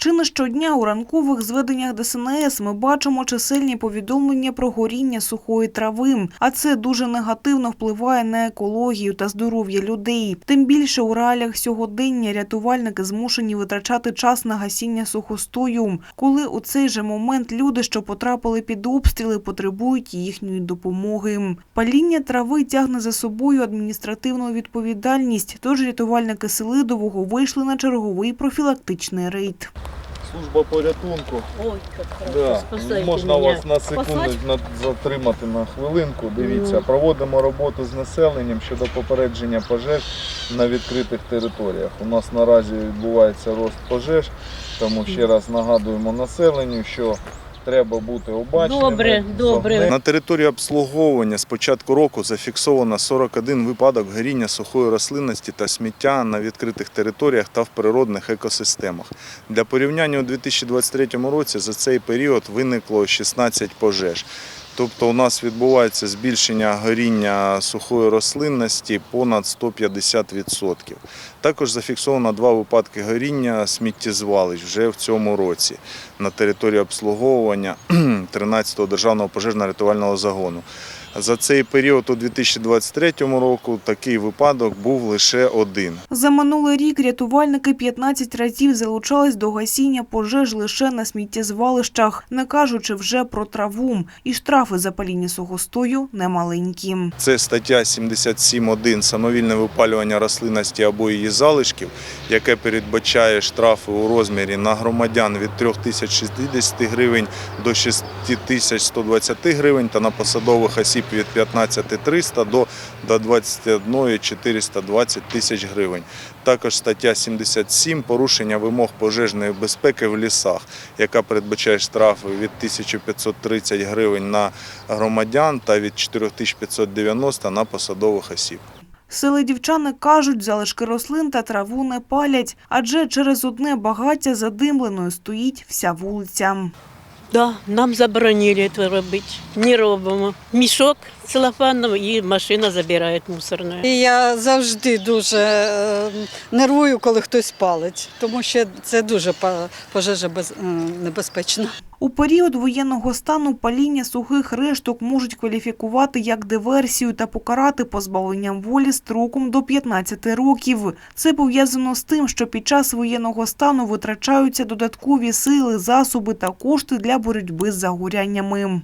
Чи не щодня у ранкових зведеннях ДСНС ми бачимо чисельні повідомлення про горіння сухої трави, а це дуже негативно впливає на екологію та здоров'я людей. Тим більше у реаліях сьогодення рятувальники змушені витрачати час на гасіння сухостою, коли у цей же момент люди, що потрапили під обстріли, потребують їхньої допомоги. Паління трави тягне за собою адміністративну відповідальність, тож рятувальники Селидового вийшли на черговий профілактичний рейд. Служба порятунку. Ой, как хорошо. Да. Спасайте Можна мене. вас на секунду на- затримати на хвилинку. Дивіться, mm. проводимо роботу з населенням щодо попередження пожеж на відкритих територіях. У нас наразі відбувається рост пожеж, тому ще раз нагадуємо населенню, що треба бути обачними. Добре, добре. На території обслуговування з початку року зафіксовано 41 випадок горіння сухої рослинності та сміття на відкритих територіях та в природних екосистемах. Для порівняння у 2023 році за цей період виникло 16 пожеж. Тобто у нас відбувається збільшення горіння сухої рослинності понад 150%. Також зафіксовано два випадки горіння сміттєзвалищ вже в цьому році на території обслуговування 13-го державного пожежно-рятувального загону. За цей період у 2023 року такий випадок був лише один. За минулий рік рятувальники 15 разів залучались до гасіння пожеж лише на сміттєзвалищах, не кажучи вже про траву. І штрафи за паління сухостою немаленькі. Це стаття 77.1 «Самовільне випалювання рослинності або її залишків», яке передбачає штрафи у розмірі на громадян від 3060 гривень до 6120 гривень та на посадових осіб від 15300 до, до 21 420 тисяч гривень. Також стаття 77 «Порушення вимог пожежної безпеки в лісах», яка передбачає штрафи від 1530 гривень на громадян та від 4590 на посадових осіб. Сили дівчани кажуть, залишки рослин та траву не палять, адже через одне багаття задимленою стоїть вся вулиця. Да, нам заборонили это робити. Не робимо. Мішок целофановий і машина забирає мусорну. І я завжди дуже е, нервую, коли хтось палить, тому що це дуже па- пожежа без- небезпечна. У період воєнного стану паління сухих решток можуть кваліфікувати як диверсію та покарати позбавленням волі строком до 15 років. Це пов'язано з тим, що під час воєнного стану витрачаються додаткові сили, засоби та кошти боротьби з загоряннями.